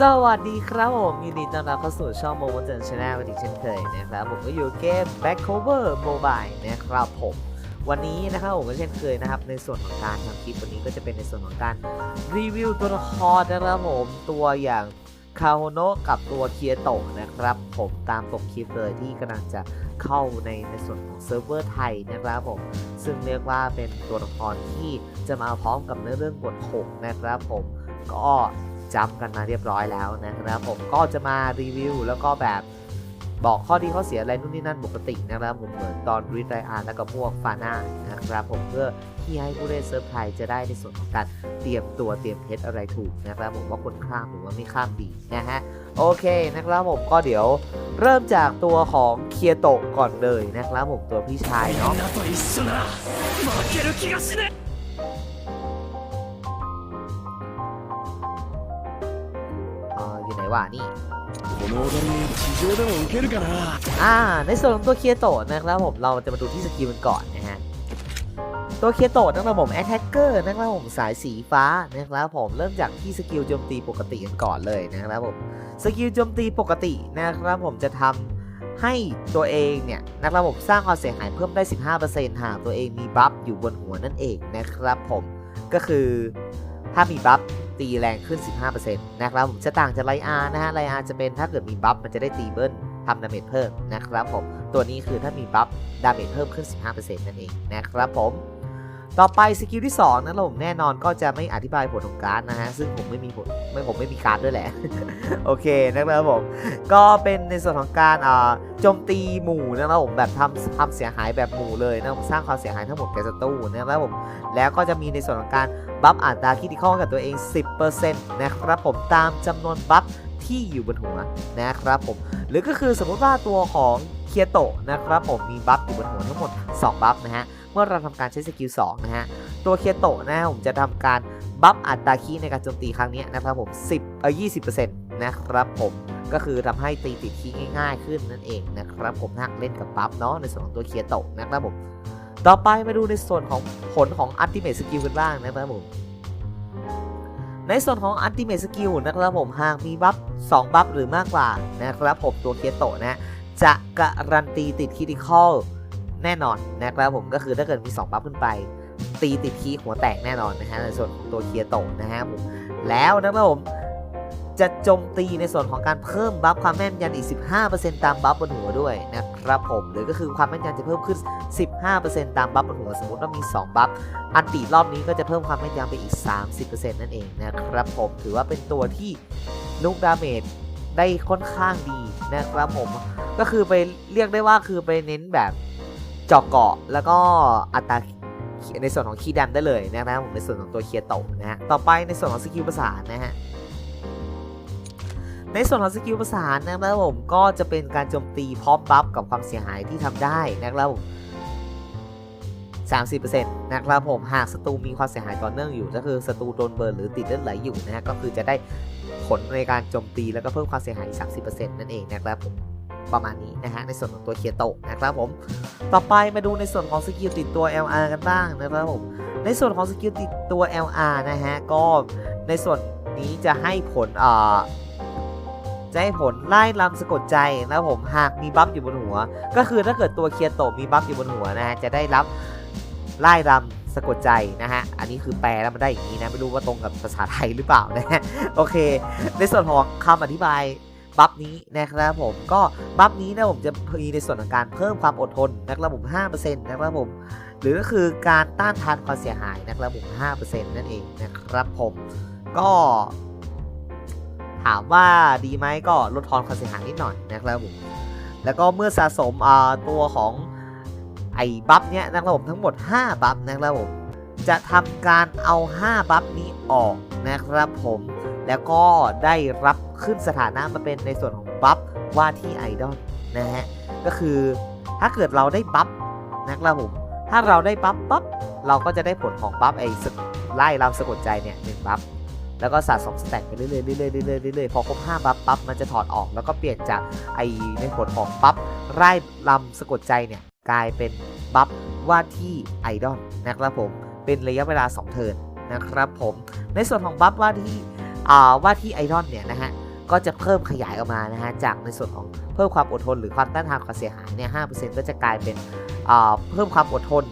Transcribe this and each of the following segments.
สวัสดีครับผมยินดีต้อนรับเข้าสู่ช่องโมโมเจนชาแนลกันอีกเช่นเคยนะครับ ผมก็อยู่เกม Back Cover Mobile นะครับผม วันนี้นะครับผมก็เช่นเคยนะครับ ในส่วนของการทำคลิปวันนี้ก็จะเป็นในส่วนของการรีวิวตัวละครนะครับผมตัวอย่างคาโฮโนะกับตัวเคียโตะนะครับ ผมตามปกคลิปเลยที่กำลังจะเข้าในในส่วนของเซิร์ฟเวอร์ไทยนะครับผมซึ่งเรียกว่าเป็นตัวละครที่จะมาพร้อมกับเนื้อเรื่องบท6นะครับผมก็จำกันมาเรียบร้อยแล้วนะครับผมก็จะมารีวิวแล้วก็แบบ บอกข้อดีข้อเสียอะไรนู่นนี่นั่นปกตินะครับผมเหมือนตอนรีดไรอาร์แล้วก็บพวกฟาน่านะครับผมเพื่อที่ให้ผู้เล่นเซอร์ไพรส์จะได้ในส่วนของการเตรียมตัวเตรียมเพชรอะไรถูกนะครับผมว่าคนข้ามหรือว่าไม่ข้ามดีนะฮะโอเคนะครับผมก็เดี๋ยวเริ่มจากตัวของเคียโตก่อนเลยนะครับผมตัวพี่ชายเนาะอยู่ไหนวะนี่ この踊り地上でも受けるかな อ่า ในส่วนของตัวเคียโตะนะครับผมเราจะมาดูที่สกิลมันก่อนนะฮะ ตัวเคียโตะนะครับผมแอตแทกเกอร์นะครับผมสายสีฟ้านะครับผมเริ่มจากที่สกิลโจมตีปกติกันก่อนเลยนะครับผมสกิลโจมตีปกตินะครับผมจะทำให้ตัวเองเนี่ยนะครับผมสร้างความเสียหายเพิ่มได้ 15%หากตัวเองมีบัฟอยู่บนหัวนั่นเองนะครับผมก็คือถ้ามีบัฟ ตีแรงขึ้น 15%นะครับผมจะต่างจากไลอาร์นะฮะไลอาร์จะเป็นถ้าเกิดมีบัฟมันจะได้ตีเบิ้ลทำดาเมจเพิ่มนะครับผมตัวนี้คือถ้ามีบัฟดาเมจเพิ่มขึ้น 15%นั่นเองนะครับผม ต่อไปสกิลที่2นะครับผมแน่นอนก็จะไม่อธิบายผลของการ์ดนะฮะ ซึ่งผมไม่มีผลไม่ผมไม่มีการ์ดด้วยแหละ โอเคนะครับผม ก็เป็นในส่วนของการโจมตีหมู่นะครับผมแบบทำทำเสียหายแบบหมู่เลยนะผมสร้างความเสียหายทั้งหมดแก่ศัตรูนะครับผม แล้วก็จะมีในส่วนของการบัฟอัตราคิดิคอลกับตัวเอง 10%นะครับผมตามจำนวนบัฟที่อยู่บนหัวนะครับผม หรือก็คือสมมติว่าตัวของเคียโตะนะครับผมมีบัฟอยู่บนหัวทั้งหมด 2 บัฟนะฮะ เมื่อเราทำการใช้สกิล2นะฮะ ตัวเคียโตะนะฮะผมจะทำการบัฟอัตราคีในการโจมตีครั้งนี้นะครับผม10เออ20%นะครับผมก็คือทำให้ตีติดคีง่ายๆขึ้นนั่นเองนะครับผมหากเล่นกับบัฟเนาะในส่วนของตัวเคียโตะนะครับผมต่อไปมาดูในส่วนของผลของอัลติเม e สกิลกันบ้างนะครับผมในส่วนของ Ultimate Skill นะครับผมหากมีบัฟ 2 บัฟหรือมากกว่านะครับผมตัวเคียโตะนะ จะการันตีติดคิดิคอล แน่นอนนะครับผมก็คือถ้าเกิดมี2บัฟขึ้นไป ตีติดคีหัวแตกแน่นอนนะฮะในส่วนของตัวเคียโตนะฮะผมแล้วนะครับผมจะโจมตีในส่วนของการเพิ่มบัฟความแม่นยำอีก 15%ตามบัฟบนหัวด้วยนะครับผมหรือก็คือความแม่นยำจะเพิ่มขึ้น 15%ตามบัฟบนหัวสมมติว่ามี 2 บัฟอันติรอบนี้ก็จะเพิ่มความแม่นยำไปอีก 30%นั่นเองนะครับผมถือว่าเป็นตัวที่ลูกดาเมจได้ค่อนข้างดีนะครับผมก็คือไปเรียกได้ว่าคือไปเน้นแบบ เจาะเกาะแล้วก็อัตราในส่วนของคีย์ดันได้เลยนะครับผมในส่วนของตัวเคียโตะนะฮะต่อไปในส่วนของสกิลประสานนะฮะในส่วนของสกิลประสานนะครับผมก็จะเป็นการโจมตีพร้อมบัฟกับความเสียหายที่ทำได้นะครับผม30%นะครับผมหากศัตรูมีความเสียหายต่อเนื่องอยู่ ก็คือศัตรูโดนเบิร์นหรือติดเลือดไหลอยู่นะฮะก็คือจะได้ผลในการโจมตีแล้วก็เพิ่มความเสียหายอีก30%นั่นเองนะครับผม ประมาณนี้นะฮะในส่วนของตัวเคียโตนะครับผมต่อไปมาดูในส่วนของสกิลติดตัว LR กันบ้างนะครับผมในส่วนของสกิลติดตัว LR นะฮะก็ในส่วนนี้จะให้ผลอ่าจะให้ผลไล่ลำสะกดใจนะครับผมหากมีบัฟอยู่บนหัว ก็คือถ้าเกิดตัวเคียโตมีบัฟอยู่บนหัวนะฮะจะได้รับไล่รำสะกดใจนะฮะ อันนี้คือแปลแล้วมันได้อย่างนี้นะ ไม่รู้ว่าตรงกับภาษาไทยหรือเปล่านะฮะ โอเค ในส่วนของคำอธิบาย บัฟนี้นะครับผมก็บัฟนี้นะผมจะมีในส่วนของการเพิ่มความอดทนนะครับผม 5%นะครับผม หรือก็คือการต้านทานความเสียหายนะครับผม 5%นั่นเองนะครับผมก็ถามว่าดีไหมก็ลดทอนความเสียหายนิดหน่อยนะครับผม แล้วก็เมื่อสะสมอ่าตัวของไอ้บัฟเนี้ยนะครับผมทั้งหมด 5 บัฟนะครับผม จะทำการเอา 5 บัฟนี้ออกนะครับผม แล้วก็ได้รับขึ้นสถานะมาเป็นในส่วนของบัฟว่าที่ไอดอลนะฮะก็คือถ้าเกิดเราได้บัฟนะครับผมถ้าเราได้บัฟปั๊บเราก็จะได้ผลของบัฟไอ้สไล่ลำสะกดใจเนี่ยหนึ่งบัฟแล้วก็สะสมสแต็กไปเรื่อยๆเรื่อยๆเรื่อยๆเรื่อยๆพอครบ5บัฟปั๊บมันจะถอดออกแล้วก็เปลี่ยนจากไอ้ในผลของบัฟไล่ลำสะกดใจเนี่ยกลายเป็นบัฟว่าที่ไอดอลนะครับผมเป็นระยะเวลา 2 เทิร์นนะครับผมในส่วนของบัฟว่าที่ ว่าที่ไอรอนเนี่ยนะฮะก็จะเพิ่มขยายออกมานะฮะจากในส่วนของเพิ่มความอดทนหรือความต้านทานความเสียหายเนี่ย5%ก็จะกลายเป็นเพิ่มความอดทน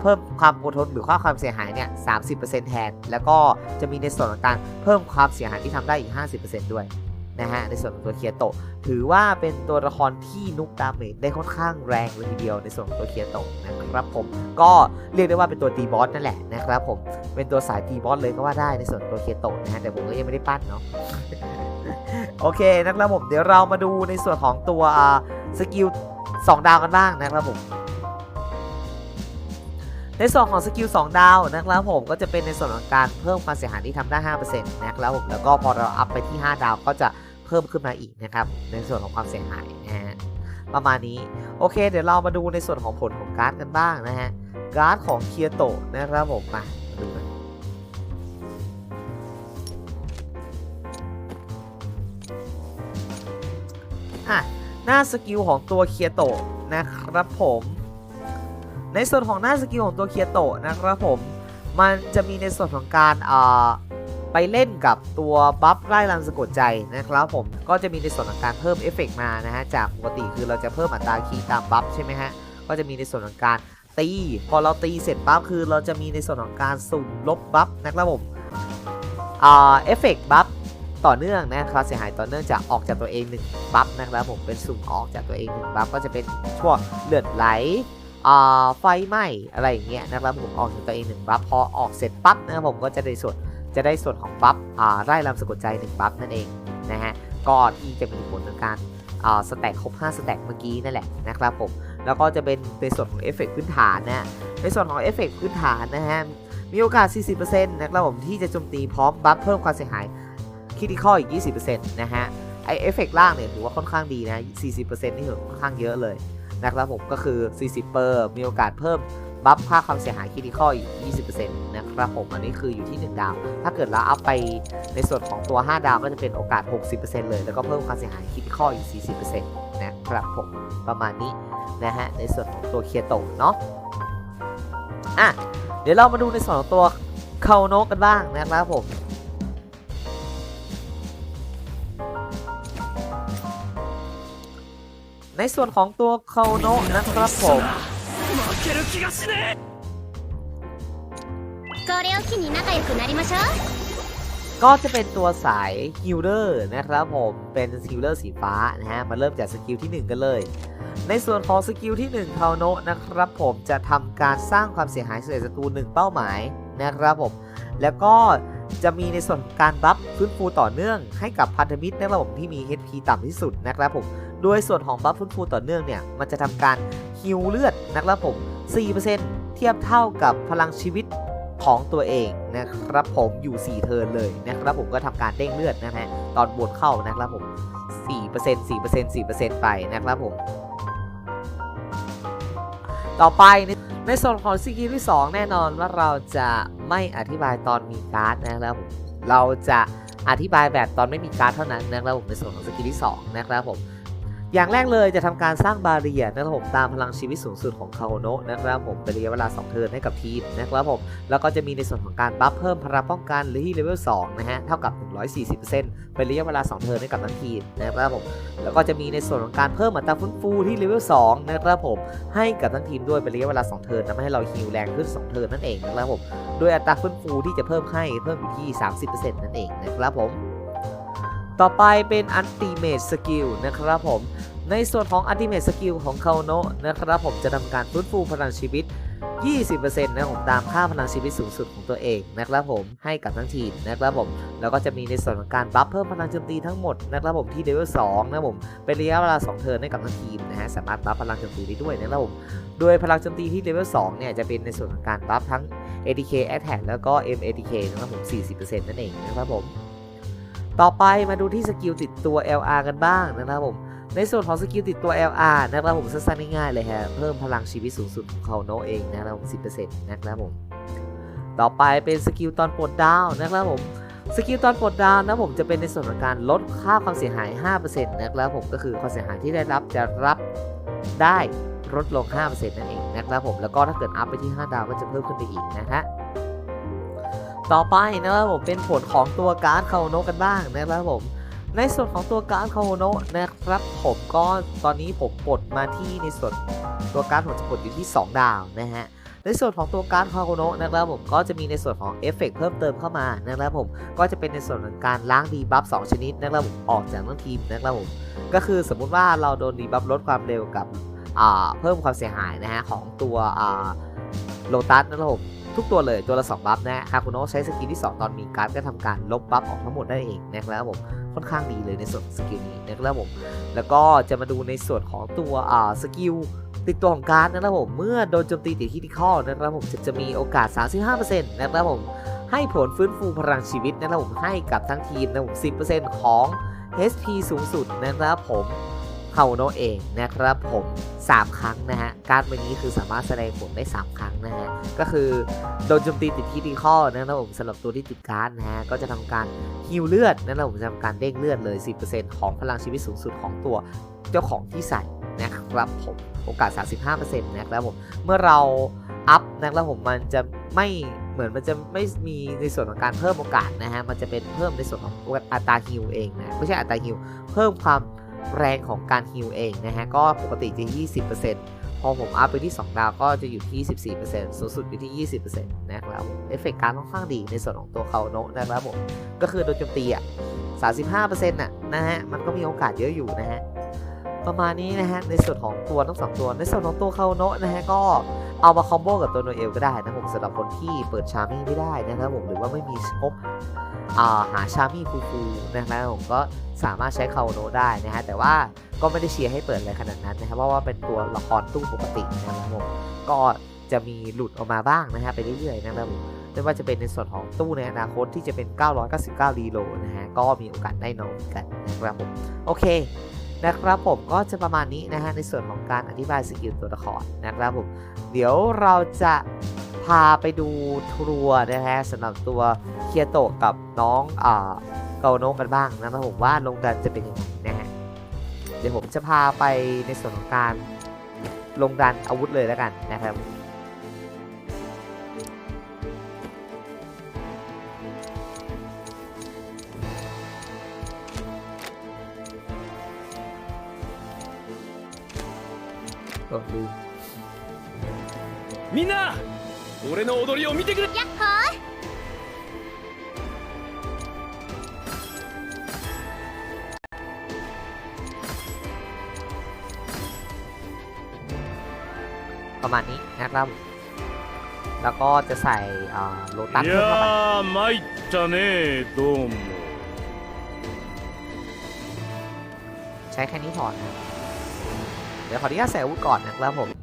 เพิ่มความอดทนหรือค่าความเสียหายเนี่ย30%แทน แล้วก็จะมีในส่วนของการเพิ่มความเสียหายที่ทำได้อีก 50%ด้วย นะฮะในส่วนของตัวเคียโตะถือว่าเป็นตัวละครที่นุกดาเมจได้ค่อนข้างแรงเลยทีเดียวในส่วนของตัวเคียโตะนะครับผมก็เรียกได้ว่าเป็นตัวตีบอสนั่นแหละนะครับผมเป็นตัวสายตีบอสเลยก็ว่าได้ในส่วนตัวเคียโตะนะฮะแต่ผมก็ยังไม่ได้ปั้นเนาะโอเคนะครับผมเดี๋ยวเรามาดูในส่วนของตัวสกิล2ดาวกันบ้างนะครับผมในส่วนของสกิล2ดาวนะครับผมก็จะเป็นในส่วนของการเพิ่มความเสียหายที่ทำได้ 5%นะครับผมแล้วก็พอเราอัพไปที่ 5 ดาวก็จะ เพิ่มขึ้นมาอีกนะครับ ในส่วนของความเสียหายนะฮะประมาณนี้โอเค เดี๋ยวเรามาดูในส่วนของผลของการ์ดกันบ้างนะฮะการ์ดของเคียโตะนะครับผมมาดูกันอะหน้าสกิลของตัวเคียโตะนะครับผม ในส่วนของหน้าสกิลของตัวเคียโตะนะครับผม มันจะมีในส่วนของการอ่า ไปเล่นกับตัวบัฟไล่ลันสะกดใจนะครับผมก็จะมีในส่วนของการเพิ่มเอฟเฟกต์มานะฮะจากปกติคือเราจะเพิ่มอัตราคีย์ตามบัฟใช่ไหมฮะก็จะมีในส่วนของการตีพอเราตีเสร็จปั๊บคือเราจะมีในส่วนของการสุ่มลบบัฟนะครับผมอ่าเอฟเฟกต์บัฟต่อเนื่องนะครับเสียหายต่อเนื่องจากออกจากตัวเอง1บัฟนะครับผมเป็นสุ่มออกจากตัวเอง1บัฟก็จะเป็นช่วงเลือดไหลอ่าไฟไหม้อะไรอย่างเงี้ยนะครับผมออกจากตัวเองหนึ่งบัฟพอออกเสร็จปั๊บนะครับผมก็จะได้ส่วน จะได้ส่วนของบัฟอ่าไล่ลำสะกดใจหนึ่งบัฟนั่นเองนะฮะก็ที่จะมีผลในการอ่าสแต็กครบ5สแต็กเมื่อกี้นั่นแหละนะครับผมแล้วก็จะเป็นในส่วนของเอฟเฟกต์พื้นฐานนะในส่วนของเอฟเฟกต์พื้นฐานนะฮะมีโอกาส 40%นะครับผมที่จะโจมตีพร้อมบัฟเพิ่มความเสียหายคิดที่ข้ออีก 20%นะฮะไอเอฟเฟกต์ล่างเนี่ยถือว่าค่อนข้างดีนะ 40%นี่ถือว่าค่อนข้างเยอะเลยนะครับผมก็คือ 40 เปอร์มีโอกาสเพิ่ม บัฟค่าความเสียหายคิด i คออีก 20%นะครับผม อันนี้คืออยู่ที่ 1 ดาว ถ้าเกิดเราอัพไปในส่วนของตัว 5 ดาวก็จะเป็นโอกาส 60%เลย แล้วก็เพิ่มความเสียหายคิด i คออีก 40%นะครับผมประมาณนี้นะฮะ ในส่วนของตัวเคียโตะเนาะ อะ เดี๋ยวเรามาดูในส่วนของตัวเคาโนกันบ้างนะครับผมในส่วนของตัวเคาโนะนะครับผม 負ける気がしねこれを機に仲良くなりましょう ก็จะเป็นตัวสายฮิลเลอร์นะครับผมเป็นฮิลเลอร์สีฟ้านะฮะมาเริ่มจากสกิลที่ 1 กันเลย ในส่วนของสกิลที่1เคาโนะนะครับผมจะทำการสร้างความเสียหายใส่ศัตรู1เป้าหมายนะครับผมแล้วก็จะมีในส่วนของการบัฟฟื้นฟูต่อเนื่องให้กับพันธมิตรในระบบที่มี HP ต่ำที่สุดนะครับผม โดยส่วนของบัฟฟื้นฟูต่อเนื่องเนี่ย มันจะทำการฮิลเลือดนะครับผม 4%เทียบเท่ากับพลังชีวิตของตัวเองนะครับผมอยู่ 4 เทิร์นเลยนะครับผมก็ทำการเด้งเลือดนะฮะตอนบวกเข้านะครับผม 4% 4% 4%ไปนะครับผม ต่อไปในในส่วนของสกิลที่ 2 แน่นอนว่าเราจะไม่อธิบายตอนมีการ์ดนะครับผมเราจะอธิบายแบบตอนไม่มีการ์ดเท่านั้นนะครับผมในส่วนของสกิลที่ 2 นะครับผม อย่างแรกเลยจะทำการสร้างบาเรียนะครับผมตามพลังชีวิตสูงสุดของคาโโนะนะครับผมเป็นระยะเวลา 2 เทิร์นให้กับทีมนะครับผมแล้วก็จะมีในส่วนของการบัฟเพิ่มพลังป้องกันหรือที่เลเวล2นะฮะเท่ากับ 140%เป็นระยะเวลา 2 เทิร์นให้กับทั้งทีมนะครับผมแล้วก็จะมีในส่วนของการเพิ่มอัตราฟื้นฟูที่เลเวล2นะครับผมให้กับทั้งทีมด้วยเป็นระยะเวลา 2 เทิร์นทำให้เราฮิลแรงขึ้น 2 เทิร์นนั่นเองนะครับผมโดยอัตราฟื้นฟูที่จะเพิ่มให้เพิ่มอยู่ที่ 30%นั่นเองนะครับผม ต่อไปเป็นอันติเม e สกิลนะครับผม ในส่วนของอันติเม e สกิลของคาโนะนะครับผมจะทำการฟื้นฟูพลังชีวิต 20%นะผมตามค่าพลังชีวิตสูงสุดของตัวเองนะครับผมให้กับทั้งทีมนะครับผม แล้วก็จะมีในส่วนของการบัฟเพิ่มพลังโจมตีทั้งหมดนะครับผมที่เลเวล2นะผมเป็นระยะเวลา 2 เทิร์นให้กับทั้งทีมนะฮะสามารถบัฟพลังโจมตีได้ด้วยนะครับผม โดยพลังโจมตีที่เลเวล2เนี่ยจะเป็นในส่วนของการบัฟทั้ง ATK Attack แล้วก็ MATK นะครับผม 40%นั่นเองนะครับผม ต่อไปมาดูที่สกิลติดตัว LR กันบ้างนะครับผม ในส่วนของสกิลติดตัว LR นะครับผมสั้นๆง่ายๆเลยฮะเพิ่มพลังชีวิตสูงสุดของเขาโนเองนะครับผม10%นะครับผม ต่อไปเป็นสกิลตอนปลดดาวนะครับผมสกิลตอนปลดดาวนะผมจะเป็นในส่วนของการลดค่าความเสียหาย 5%นะครับผมก็คือความเสียหายที่ได้รับจะรับได้ลดลง 5%นั่นเองนะครับผมแล้วก็ถ้าเกิดอัพไปที่ 5 ดาวก็จะเพิ่มขึ้นไปอีกนะฮะ ต่อไปนะครับผมเป็นผลของตัวการ์ดคาโนกันบ้างนะครับผม ในส่วนของตัวการ์ดคาโนนะครับผมก็ตอนนี้ผมปลดมาที่ในส่วนตัวการ์ดผมจะปลดอยู่ที่ 2 ดาวนะฮะในส่วนของตัวการ์ดคาโโนะนะครับผมก็จะมีในส่วนของเอฟเฟกต์เพิ่มเติมเข้ามานะครับผมก็จะเป็นในส่วนของการล้างดีบัฟ2ชนิดนะครับผมออกจากทั้งทีมนะครับผมก็คือสมมุติว่าเราโดนดีบัฟลดความเร็วกับเพิ่มความเสียหายนะฮะของตัวอ่าโลตัสนะครับผม ทุกตัวเลยตัวละ2บัฟนะคาโโนะใช้สกิลที่ 2 ตอนมีการ์ดก็ทำการลบบัฟออกทั้งหมดได้เองนะครับผมค่อนข้างดีเลยในส่วนสกิลนี้นะครับผมแล้วก็จะมาดูในส่วนของตัวอ่าสกิลติดตัวของการ์ดนะครับผมเมื่อโดนโจมตีติดที่ที่ข้อนะครับผมจะจะมีโอกาส 35%นะครับผมให้ผลฟื้นฟูพลังชีวิตนะครับผมให้กับทั้งทีมนะครับผม10%ของ HP สูงสุดนะครับผมเฮาโนเองนะครับผม 3 ครั้งนะฮะ การ์ดใบนี้คือสามารถแสดงผลได้ 3 ครั้งนะฮะ ก็คือโดนโจมตีติดที่ที่ข้อนะครับผมสำหรับตัวที่ติดการ์ดนะฮะ ก็จะทำการฮิวเลือดนะครับผมจะทำการเด้งเลือดเลย 10%ของพลังชีวิตสูงสุดของตัวเจ้าของที่ใส่นะครับผมโอกาส 35%นะครับผม เมื่อเราอัพนะครับผมมันจะไม่เหมือนมันจะไม่มีในส่วนของการเพิ่มโอกาสนะฮะ มันจะเป็นเพิ่มในส่วนของอัตราฮิลเองนะ ไม่ใช่อัตราฮิลเพิ่มความ แรงของการฮิลเองนะฮะ ก็ปกติจะ 20%พอผมอัพไปที่ 2 ดาวก็จะอยู่ที่ 14%สูงสุดอยู่ที่ 20%นะครับเอฟเฟกต์การค่อนข้างดีในส่วนของตัวเขาโนะนะครับผม ก็คือโดนโจมตีอะ 35%น่ะนะฮะ มันก็มีโอกาสเยอะอยู่นะฮะประมาณนี้นะฮะในส่วนของตัวทั้งสองตัวในส่วนของตัวคาโนะนะฮะก็เอามาคอมโบกับตัวโนเอลก็ได้นะผมสำหรับคนที่เปิดชามี่ไม่ได้นะครับผมหรือว่าไม่มีงบ หาชามี่ฟูๆนะครับผมก็สามารถใช้คาโนได้นะฮะแต่ว่าก็ไม่ได้เชียร์ให้เปิดอะไรขนาดนั้นนะครับเพราะว่าเป็นตัวละครตู้ปกตินะครับผมก็จะมีหลุดออกมาบ้างนะฮะไปเรื่อยๆนะครับผมไม่ว่าจะเป็นในส่วนของตู้ในอนาคตที่จะเป็น 999รีโลนะฮะก็มีโอกาสได้น้องเหมือนกันนะครับผมโอเคนะครับผมก็จะประมาณนี้นะฮะในส่วนของการอธิบายสกิลตัวละครนะครับผมเดี๋ยวเราจะ พาไปดูทัวร์นะฮะสำหรับตัวเคียโตะกับน้องอ่าเกาโนะกันบ้างนะครับผมว่าลงดันจะเป็นยังไงนะฮะเดี๋ยวผมจะพาไปในส่วนของการลงดันอาวุธเลยแล้วกันนะครับ ก็ดู みんな 俺の踊りを見てくれやっほー ประมาณนี้นะครับ แล้วก็จะใส่อ่าโลตัส い เพิ่มเข้าไป やー参ったねどうも ใช้แค่นี้พอนะเดี๋ยวขออนุญาตใส่อาวุธก่อนนะครับผม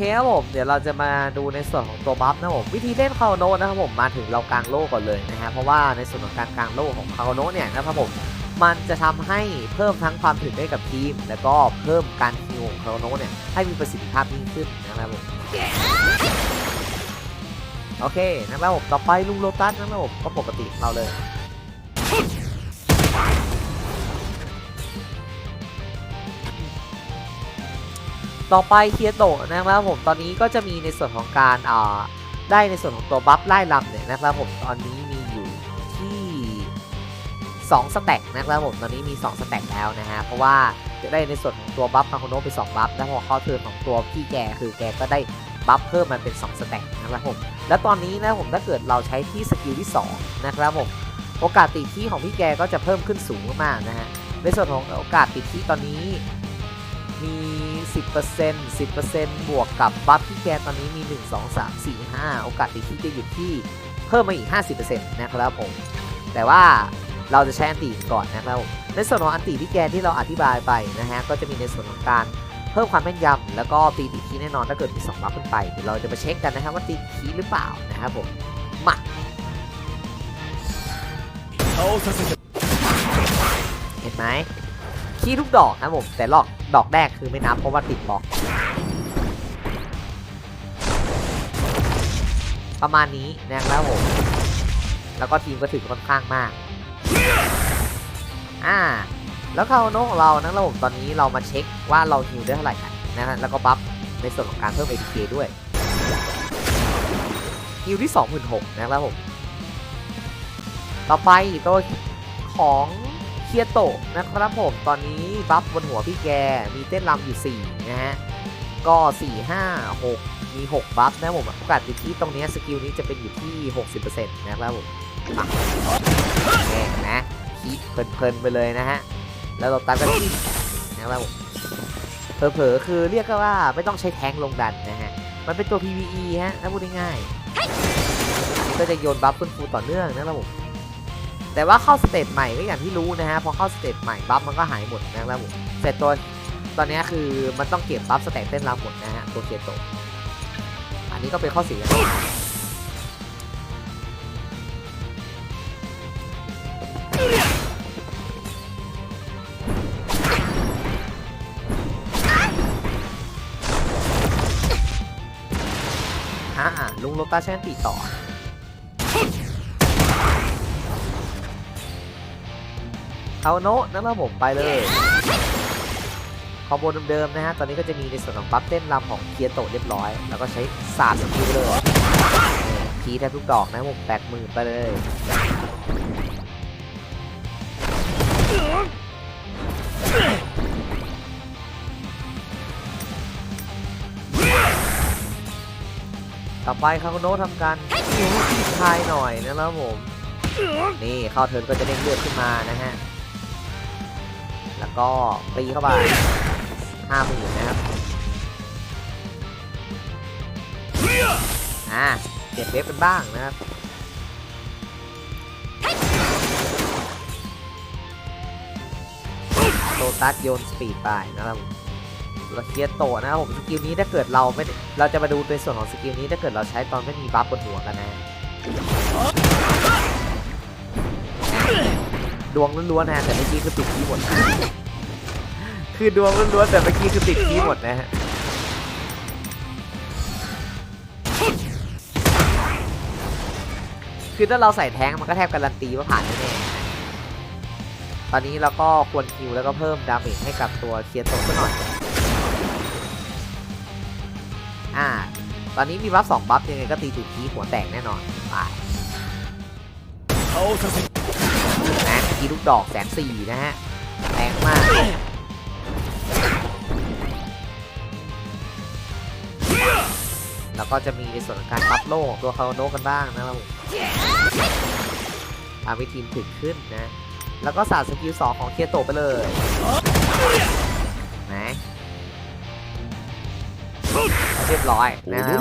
เคครับผมเดี๋ยวเราจะมาดูในส่วนของตัวบัฟนะผมวิธีเล่นคาโนนะครับผมมาถึงเรากลางโล่ก่อนเลยนะฮะเพราะว่าในส่วนของการกลางโล่ของคาโนเนี่ยนะครับผมมันจะทำให้เพิ่มทั้งความถึงได้กับทีม แล้วก็เพิ่มการฮิวของคาโนเนี่ยให้มีประสิทธิภาพยิ่งขึ้นนะครับผมโอเคนะครับผมต่อไปลุงโลตัสนะครับผมก็ปกติเราเลย ต่อไปเคียโตะนะครับผมตอนนี้ก็จะมีในส่วนของการอ่าได้ในส่วนของตัวบัฟไล่ลำเนี่ยนะครับผมตอนนี้มีอยู่ที่2สแต็กนะครับผมตอนนี้มี2สแต็กแล้วนะฮะเพราะว่าจะได้ในส่วนของตัวบัฟคาโคโนไป2บัฟแล้วพอเข้าเทิร์นของตัวพี่แกคือแกก็ได้บัฟเพิ่มมาเป็น2สแต็กนะครับผมแล้วตอนนี้นะผมถ้าเกิดเราใช้ที่สกิลที่2นะครับผมโอกาสติดที่ของพี่แกก็จะเพิ่มขึ้นสูงมากนะฮะในส่วนของโอกาสติดที่ตอนนี้ มี 10% 10%บวกกับบัฟที่แกตอนนี้มี 1 2 3 4 5 โอกาสติที่จะหยุดที่เพิ่มมาอีก 50%นะครับผม แต่ว่าเราจะใช้อันตีก่อนนะครับในส่วนของอันตีที่แกที่เราอธิบายไปนะฮะ ก็จะมีในส่วนของการเพิ่มความแม่นยำแล้วก็ตีติดคีแน่นอนถ้าเกิดมี2บัฟขึ้นไปเเราจะมาเช็คกันนะครับว่าตีคีหรือเปล่านะครับผมมาเห็นไหม คีย์ทุกดอกนะครับผมแต่ลอกดอกแรกคือไม่นับเพราะว่าติดบล็อก ประมาณนี้นะครับผม แล้วก็ทีมก็ถึงค่อนข้างมาก อ่า แล้วคาโนของเรานะครับผมตอนนี้เรามาเช็คว่าเราฮิวได้เท่าไหร่กันนะฮะแล้วก็บัฟในส่วนของการเพิ่ม ATK ด้วยฮิวที่ 26,000นะครับผม ต่อไปตัวของ เคียโตะนะครับผมตอนนี้บัฟบนหัวพี่แกมีเต้นรำอยู่ 4 นะฮะ ก็ 4 5 6 มี 6 บัฟนะผมโอกาสติดที่ตรงนี้สกิลนี้จะเป็นอยู่ที่ 60%นะครับผมมาแน่นะคิดเพลินๆไปเลยนะฮะ แล้วเราตัดกันที่นะครับผมเผลอๆคือเรียกก็ว่าไม่ต้องใช้แทงลงดันนะฮะ มันเป็นตัว PVE ฮะถ้าพูดง่ายๆอันนี้ก็จะโยนบัฟฟื้นฟูต่อเนื่องนะครับผม แต่ว่าเข้าสเตจใหม่ก็อย่างที่รู้นะฮะพอเข้าสเตจใหม่บัฟมันก็หายหมดนะครับผมเสร็จตัวตอนนี้คือมันต้องเก็บบัฟสแต็กเต้นรำหมดนะฮะตัวเคียโตอันนี้ก็เป็นข้อเสียอ่าลุงโลตาใช้อันติต่อ เอาโนะนั่นระบบไปเลยคอมโบเดิมๆนะฮะ ตอนนี้ก็จะมีในส่วนของบัฟเต้นลำของเคียโตเรียบร้อย แล้วก็ใช้ศาสตร์สกิลไปเลยทีแทบทุกดอกนะผมแปดหมื่นไปเลยต่อไปคาโกโนะทำการทายหน่อยนะครับผม นี่เข้าเทิร์นก็จะเด้งเลือดขึ้นมานะฮะ แล้วก็ตีเข้าไปห้าหมื่นนะครับ อ่าเก็บเวฟกันบ้างนะครับโลตัสโยนสปีดไปนะครับเราเคียโตนะครับผมสกิลนี้ถ้าเกิดเราไม่เราจะมาดูในส่วนของสกิลนี้ถ้าเกิดเราใช้ตอนไม่มีบัฟบนหัวกันนะ ดวงล้วนๆนะฮแต่เมื่อกี้คือติดที่หมด คือดวงล้วนๆแต่เมื่อกี้คือติดที่หมดนะฮะคือถ้าเราใส่แท้งมันก็แทบการันตีว่าผ่านแน่ๆตอนนี้เราก็ควรคิวแล้วก็เพิ่มดาเมจให้กับตัวเคียนโตซะหน่อย อ่า ตอนนี้มีบัฟสองบัฟยังไงก็ตีจุดที่หัวแตกแน่นอนไป ทีลูกดอกแสนสี่นะฮะแรงมากแล้วก็จะมีในส่วนของการบัฟโลของตัวคาโนกันบ้างนะครับผมทำให้ทีมถึกขึ้นนะ แล้วก็สาดสกิลสองของเคียโตไปเลยนะเรียบร้อยนะครับ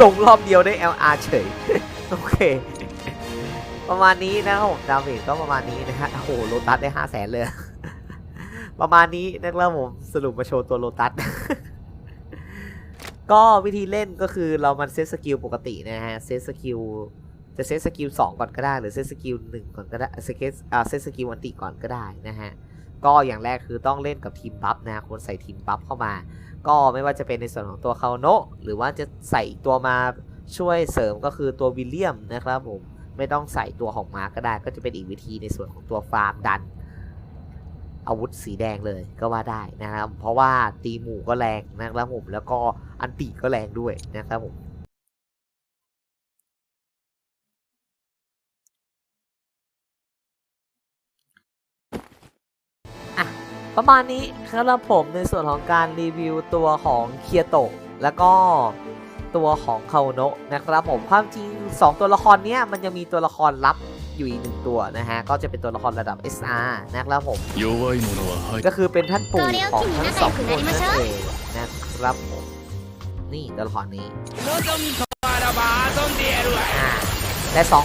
ลงรอบเดียวได้ LR เฉย โอเค ประมาณนี้นะครับผม ดาเมจก็ประมาณนี้นะฮะ โอ้โห โลตัสได้ห้าแสนเลย ประมาณนี้นะครับผม สรุปมาโชว์ตัวโลตัส ก็วิธีเล่นก็คือเรามันเซตสกิลปกตินะฮะ เซตสกิลจะเซตสกิลสองก่อนก็ได้ หรือเซตสกิลหนึ่งก่อนก็ได้ เซตอ่าเซตสกิลวันติก่อนก็ได้นะฮะ ก็อย่างแรกคือต้องเล่นกับทีมบัฟนะควรใส่ทีมบัฟเข้ามา ก็ไม่ว่าจะเป็นในส่วนของตัวคาโนะหรือว่าจะใส่ตัวมาช่วยเสริมก็คือตัววิลเลียมนะครับผมไม่ต้องใส่ตัวของมาร์กก็ได้ก็จะเป็นอีกวิธีในส่วนของตัวฟาร์มดัน อาวุธสีแดงเลยก็ว่าได้นะครับ เพราะว่าตีหมู่ก็แรงนะครับผมแล้วก็อันติก็แรงด้วยนะครับผม ประมาณนี้ครับผมในส่วนของการรีวิวตัวของเคียโตะแล้วก็ตัวของคาโนะนะครับผมความจริง 2 ตัวละครนี้มันยังมีตัวละครลับอยู่อีกหนึ่งตัวนะฮะ ก็จะเป็นตัวละครระดับ SR นะครับผม ก็คือเป็นท่านปู่ของทั้งสองคนนั่นเองนะครับผมนี่ตัวละครนี้และสอง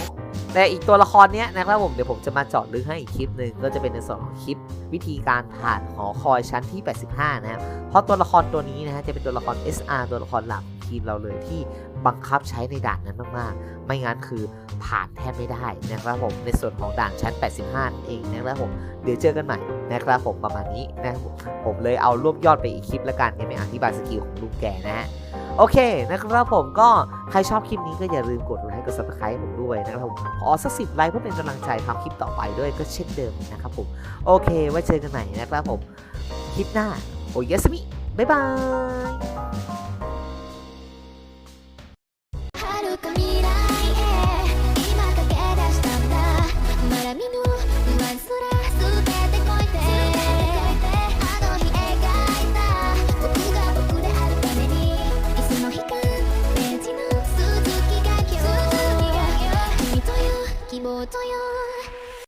แต่อีกตัวละครเนี้ยนะครับผมเดี๋ยวผมจะมาเจาะลึกให้อีกคลิปหนึ่งก็จะเป็นในส่วนของคลิป วิธีการผ่านหอคอยชั้นที่ 85 นะครับเพราะตัวละครตัวนี้นะฮะจะเป็นตัวละคร SR ตัวละครหลักทีมเราเลยที่บังคับใช้ในด่านนั้นมากๆ ไม่งั้นคือผ่านแทบไม่ได้นะครับผมในส่วนของด่านชั้น 85 เองนะครับผมเดี๋ยวเจอกันใหม่นะครับผมประมาณนี้นะครับผมผมเลยเอารวบยอดไปอีกคลิปละกันเนี่ยไม่อธิบายสกิลของลุงแกนะฮะ โอเคนะครับผมก็ใครชอบคลิปนี้ก็อย่าลืมกดไลค์กดซับสไครต์ผมด้วยนะครับผมขอสักสิบไลค์เพื่อเป็นกำลังใจทำคลิปต่อไปด้วยก็เช่นเดิมนะครับผม โอเคไว้เจอกันใหม่นะครับผม คลิปหน้า โอ้ยสมิบ๊ายบาย とよ